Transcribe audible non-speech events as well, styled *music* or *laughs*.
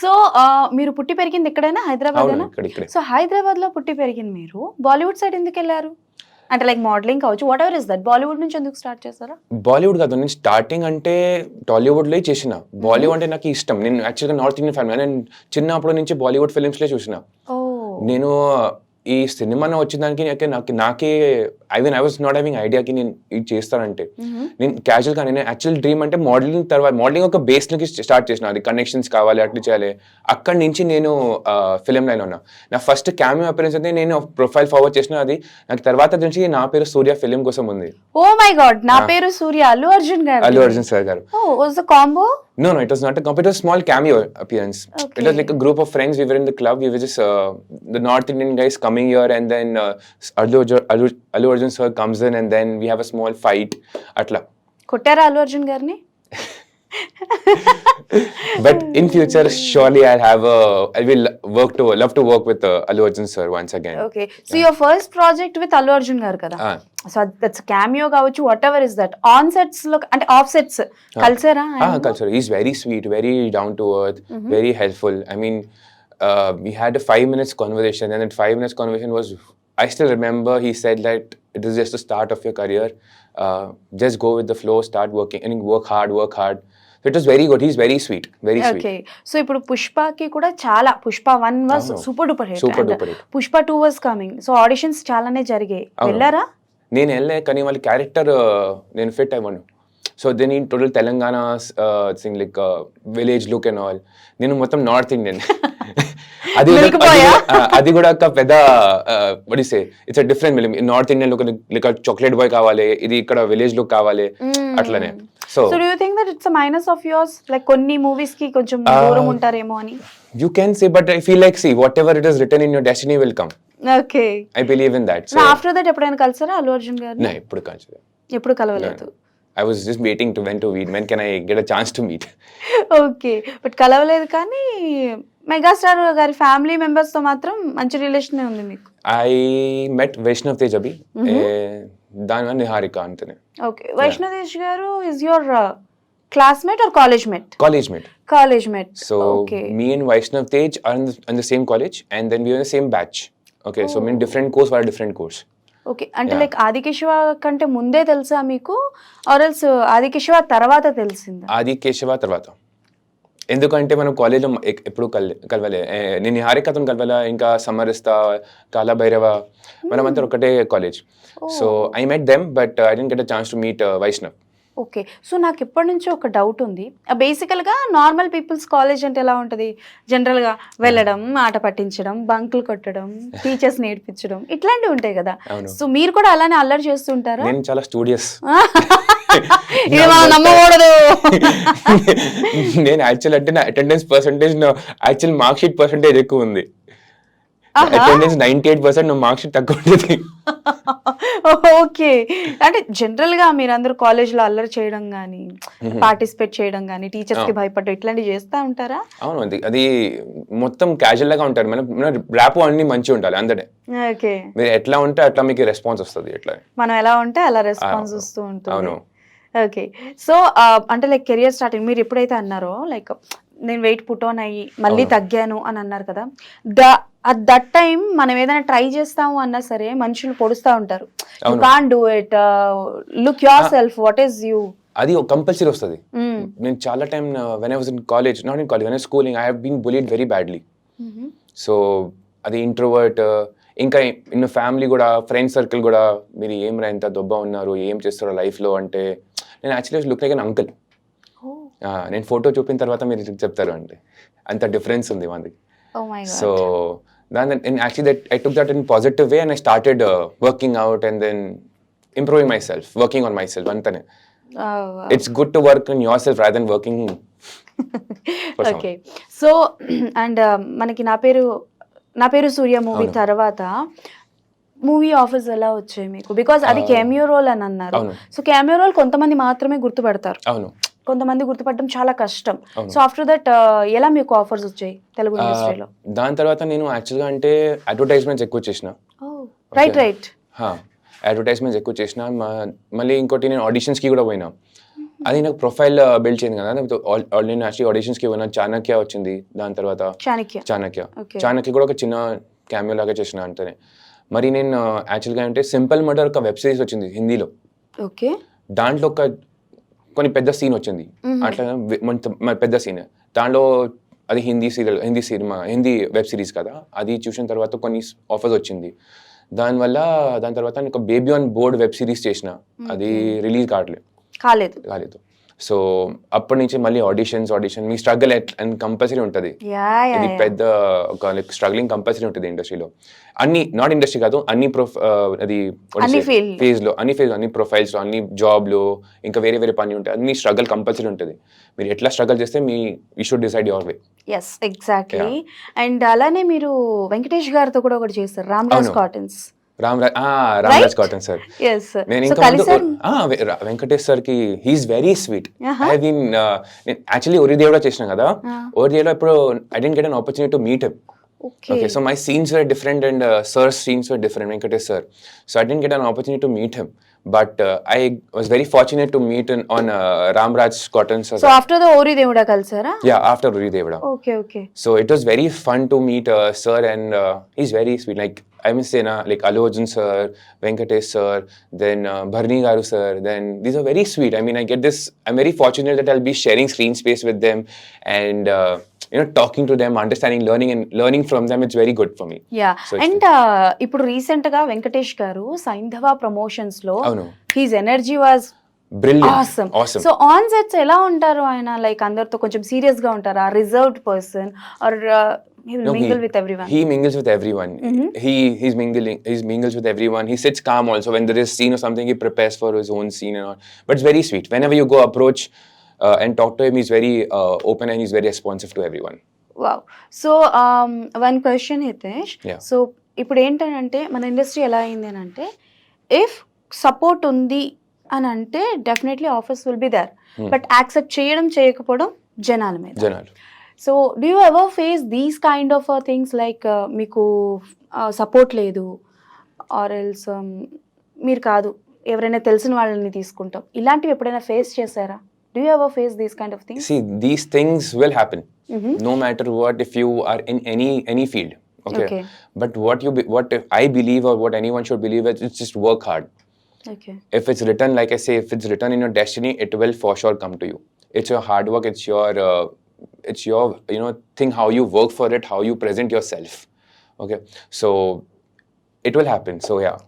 So మీరు పుట్టి పెరిగింది ఎక్కడైనా? హైదరాబాద్ సో హైదరాబాద్లో పుట్టి పెరిగింది మీరు. బాలీవుడ్ సైడ్ ఎందుకు వెళ్ళారు? అంటే లైక్ మోడలింగ్ కావచ్చు whatever is that Bollywood నుంచి ఎందుకు స్టార్ట్ చేస్తారా బాలీవుడ్ కాదు నేను స్టార్టింగ్ అంటే టాలీవుడ్లో చేసిన. బాలీవుడ్ అంటే నాకు ఇష్టం. నేను యాక్చువల్గా నార్త్ ఇండియన్ ఫ్యామిలీ నేను చిన్నప్పటి నుంచి బాలీవుడ్ ఫిలిమ్స్లో చూసిన. నేను ఈ సినిమా వచ్చిందానికి నాకే నాకు నాకే I mean I was not having ఐడియాకి నేను ఇది చేస్తానంటే. నేను క్యాజువల్గా నేను యాక్చువల్ డ్రీమ్ అంటే మోడలింగ్ తర్వాత మోడలింగ్ ఒక బేస్ నుంచి స్టార్ట్ చేసిన. అది కనెక్షన్స్ కావాలి అట్లా చేయాలి. అక్కడి నుంచి నేను ఫిలిం లైన్ ఉన్నా. నా ఫస్ట్ క్యామియో అపిరెన్స్ అయితే నేను ప్రొఫైల్ ఫార్వర్డ్ చేసిన. అది నాకు తర్వాత నుంచి నా పేరు సూర్య ఫిలిం కోసం ఉంది. ఓ మై గాడ్ నా పేరు Surya Allu Arjun garu Allu Arjun sir garu. Combo No, no, it was not a comp. It was a small cameo appearance. It Okay. was like a group of friends. We were in the club. We were just uh, the North Indian guys coming here, and then uh, Allu, Arjun- Allu, Allu Arjun sir comes in, and then we have a small fight. Atla. కొట్టారా అల్లు అర్జున్ గారిని *laughs* But in future, surely I'll have a. I will work to love to work with uh, Allu Arjun sir once again. Okay so your first project with Allu Arjun గారు కదా Ah. So that's cameo కావచ్చు whatever is that on sets లో అంటే of sets కలిసారా Ah, culture. He's very sweet, very down to earth, very helpful. I mean, uh, we had a five minutes conversation, and that five minutes conversation was. I still remember he said that it is just the start of your career. Uh, just go with the flow, start working, and work hard, work hard. So it was very good. He's very sweet, very sweet. Okay so ఇప్పుడు పుష్పకి కూడా చాలా Pushpa one was. Super duper hit Super duper hit. Pushpa two was coming so auditions చాలానే జరిగాయి. వెళ్ళారా నేను వెళ్ళే కానీ వాళ్ళ క్యారెక్టర్ నేను ఫిట్ అవ్వను సో దెన్ ఈ total Telangana thing like village look and all నేను మొత్తం నార్త్ ఇండియన్ *laughs* అది అది? కూడా- ఒక పెద్ద వడిసే it's different film north Indian look like chocolate boy కావాలి ఇది ఇక్కడ విలేజ్ లుక్ కావాలి అట్లనే. So so you think that it's minus of yours like కొన్ని మూవీస్కి కొంచెం Ah. దూరం ఉంటారేమో అని. You can say but I feel like see whatever it is written in your destiny will come okay I believe in that so after that ఎప్పుడైనా కలిసారా అల్లు అర్జున్ గారిని? నా ఇప్పుడు కాదు ఎప్పుడు కలవలేదు. I was just waiting to when to meet when can I get a chance to meet okay but కలవలేదు కానీ మెగాస్టార్ గారి ఫ్యామిలీ మెంబర్స్తో మాత్రం మంచి రిలేషన్ ఉంది మీకు. ఐ మెట్ వైష్ణవ్ తేజ్ అభి దాని నిహారిక అంతనే. ఓకే వైష్ణవేష్ గారు is your classmate or college mate college mate college mate so me and Vaishnav Tej are in the same college and then we the same batch okay so mean different course వాళ్ళ different course okay అంటే. Like Aadikeshava కంటే ముందే తెలుసా మీకు? ఆర్ఎల్స్ ఆదికేశవ తర్వాత తెలిసిందా? ఆది కేశవ తర్వాత. ఎందుకంటే మనం కాలేజ్లో ఎప్పుడు కల్ కలవలే. నేను నిహారికతో కలవాల? ఇంకా సమరిస్తా కాలా భైరవ మనమంతా ఒకటే college so I met them but I didn't get a chance to meet Vaishnav okay. So నాకు ఎప్పటి నుంచో ఒక డౌట్ ఉంది. బేసికల్గా నార్మల్ పీపుల్స్ కాలేజ్ అంటే ఎలా ఉంటుంది? జనరల్గా వెళ్ళడం ఆట పట్టించడం బంకులు కొట్టడం టీచర్స్ నేర్పించడం ఇట్లాంటివి ఉంటాయి కదా. సో మీరు కూడా అలానే అల్లరి చేస్తుంటారా నేను చాలా స్టూడియస్. *laughs* ఇది మనం నమ్మకూడదు. *laughs* నేను యాక్చువల్ అంటే నా attendance percentage actual mark sheet percentage ఎక్కువ ఉంది. అటెండెన్స్ నైన్టీ ఎయిట్ పర్సెంట్ నా షీట్ తక్కువ ఉంటుంది ఓకే. అంటే జనరల్గా మీరందరూ కాలేజ్లో అల్లరి చేయడం కానీ పార్టిసిపేట్ చేయడం కానీ టీచర్స్కి భయపడడం ఇట్లాంటివి చేస్తా ఉంటారా? అవును అది అది మొత్తం క్యాజువల్ లాగా ఉంటారు. మన ర్యాప్ అన్ని మంచిగా ఉండాలి అందరే ఓకే. మీరు ఎట్లా ఉంటే అట్లా మీకు రెస్పాన్స్ వస్తుంది ఎట్లా మనం ఎలా ఉంటే అలా రెస్పాన్స్. వస్తూ ఉంటుంది. అవును. ఓకే. సో అంటే లైక్ కెరియర్ స్టార్టింగ్ మీరు ఎప్పుడైతే అన్నారో లైక్ నేను వెయిట్ పుట్ ఆన్ అయ్యి మళ్ళీ. తగ్గాను అని అన్నారు కదా. ద అట్ దట్ టైం మనం ఏదైనా ట్రై చేస్తాము అన్నా సరే మనుషులు పొడుస్తూ ఉంటారు. You. Can do it look yourself what is you అది కంపల్సరీ వస్తుంది. నేను చాలా time when I was in college not in college when schooling I have been bullied very badly so అది ఇంట్రోవర్ట్ ఇంకా ఇన్న ఫ్యామిలీ కూడా ఫ్రెండ్ సర్కిల్ కూడా మీరు ఏం రా ఎంత దొబ్బ ఉన్నారు ఏం చేస్తారో లైఫ్లో అంటే నేను actually look like an uncle నేను ఫోటో చూపిన తర్వాత మీరు చెప్తారు అంటే అంత డిఫరెన్స్ ఉంది మనకి సో దాని actually that I took that in positive way and I started working out and then improving myself working on myself అంతనే. It's good to work in yourself rather than working. Okay so and మనకి నా పేరు నా పేరు Surya movie. తర్వాత movie offers ఎలా వచ్చాయి మీకు? బికాజ్ అది కెమియో రోల్ అని అన్నారు. సో కెమియో రోల్ కొంతమంది మాత్రమే గుర్తుపడతారు. అవును. కొంతమంది గుర్తుపడడం చాలా కష్టం. సో ఆఫ్టర్ దట్ ఎలా మీకు ఆఫర్స్ వచ్చాయి తెలుగు ఇండస్ట్రీలో దాని తర్వాత నేను యాక్చువల్గా అంటే అడ్వర్టైజ్మెంట్స్ ఎక్కువ చేసిన. రైట్ రైట్ అడ్వర్టైజ్మెంట్స్ ఎక్కువ చేసిన. మళ్ళీ ఇంకోటి నేను ఆడిషన్స్కి కూడా పోయినా. అది నాకు ప్రొఫైల్ బిల్డ్ చేయింది కదా. నేను యాక్చువల్లీ ఆడిషన్స్కి పోయినా. చాణక్య వచ్చింది దాని తర్వాత. చాణక్య. చాణక్య. చాణక్య కూడా ఒక చిన్న క్యామియో లాగా చేసిన అంతనే మరి నేను యాక్చువల్గా అంటే సింపుల్ మర్డర్ ఒక వెబ్ సిరీస్ వచ్చింది హిందీలో. ఓకే దాంట్లో ఒక కొన్ని పెద్ద సీన్ వచ్చింది. అట్లా పెద్ద సీన్. దాంట్లో అది Hindi serial Hindi cinema Hindi web series కదా అది చూసిన తర్వాత కొన్ని ఆఫర్స్ వచ్చింది. దానివల్ల దాని తర్వాత నేను ఒక baby on board web series చేసిన. అది రిలీజ్ కావట్లేదు కాలేదు. కాలేదు. సో అప్పటి నుంచి మళ్ళీ ఆడిషన్స్ ఆడిషన్ మీ స్ట్రగుల్ అండ్ కంపల్సరీ ఉంటుంది. ఇది పెద్ద ఒక లైక్ స్ట్రగ్లింగ్ కంపల్సరీ ఉంటుంది ఇండస్ట్రీలో అన్ని నాట్ ఇండస్ట్రీ కాదు అన్ని ప్రొఫ్ అది. ఫేజ్లో అన్ని ఫేజ్ అన్ని ప్రొఫైల్స్లో అన్ని జాబ్లో ఇంకా వేరే వేరే పని ఉంటాయి అన్ని స్ట్రగల్ కంపల్సరీ ఉంటుంది. మీరు ఎట్లా స్ట్రగల్ చేస్తే మీ you should decide your way yes exactly and అలానే మీరు వెంకటేష్ గారితో కూడా ఒకటి చేస్తారు Ramraj. Cottons. Ramraj Ramraj cotton sir నేను ఇంకా వెంకటేష్ సార్కి he's very sweet Uh-huh. I been నేను యాక్చువల్లీ ఒరి దేవుడా చేసిన కదా Ah. ఒరి దేవుడా ఇప్పుడు I didn't get an opportunity to meet him Okay, so my scenes were different and uh, sir's scenes were different, Venkatesh sir. So I didn't get an opportunity to meet him. But uh, I was very fortunate to meet in, on uh, Ramraj Cotton sir. So after the Ori Devuda కలిసారా yeah, after Uri Devada. Okay okay So it was very fun to meet uh, sir and uh, he's very sweet. Like I must say, na, like Allu Arjun sir, Venkatesh sir, then uh, Bharni Garu sir, then these are very sweet. I mean, I get this, I'm very fortunate that I'll be sharing screen space with them and, uh, you know, talking to them, understanding, learning and learning from them. It's very good for me. Yeah So and ఇప్పుడు రీసెంట్గా వెంకటేష్ గారు Saindhav ప్రమోషన్స్లో. His energy was. So on sets ఎలా ఉంటారు ఆయన? Like అందరితో కొంచెం సీరియస్గా ఉంటారా రిజర్వ్డ్ పర్సన్ ఆర్ ఇప్పుడు ఏంటంటే మన ఇండస్ట్రీ ఎలా అయింది అని అంటే ఇఫ్ సపోర్ట్ ఉంది అని అంటే definitely offers will be there but accept చేయడం చేయకపోవడం జనాల మీద. So do you ever face these kind of things like మీకు uh, సపోర్ట్ లేదు? ఆర్ ఎల్స్ um, మీరు కాదు ఎవరైనా తెలిసిన వాళ్ళని తీసుకుంటాం. ఇలాంటివి ఎప్పుడైనా ఫేస్ చేశారా? Do ever face these kind of things these things will happen no matter what if you are in any any field okay but what you what I believe or what anyone should believe it's just work hard okay if it's written like i say if it's written in your destiny it will for sure come to you. It's your hard work it's your uh, it's your you know thing how you work for it how you present yourself. Okay? So it will happen. So yeah